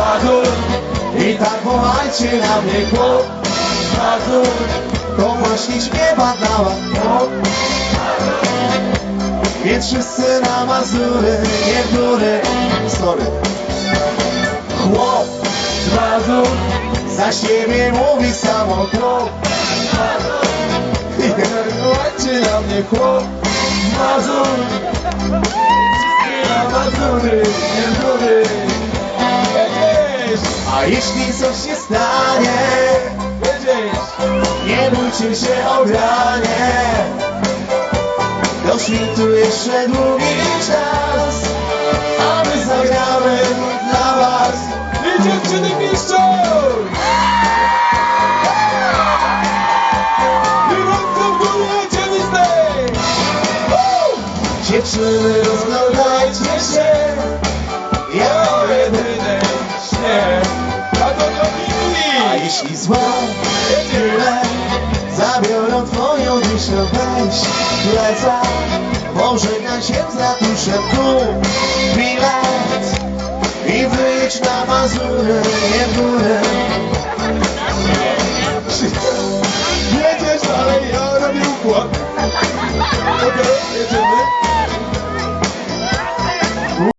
Mazur I tak wołajcie na mnie chłop Mazur To właśnie śpiewa dla was chłop Więc wszyscy na Mazury Nie w góry Sorry. Chłop. Z Mazur Za siebie mówi samo chłop I tak wołajcie na mnie chłop Mazur na Mazury, nie w A jeśli coś się stanie Nie bójcie się o granie. To świtu jeszcze długi czas A my zagramy dla was. I dziewczyny piszczą! Dziewczyny rozglądajcie się jeśli zła tyle Zabiorą twoją duszę Weź plecak Pożegnaj się z ratuszem Kup bilet I wyjdź na Mazury Nie górę. Jedziesz, ale ja robię układ. Jedziemy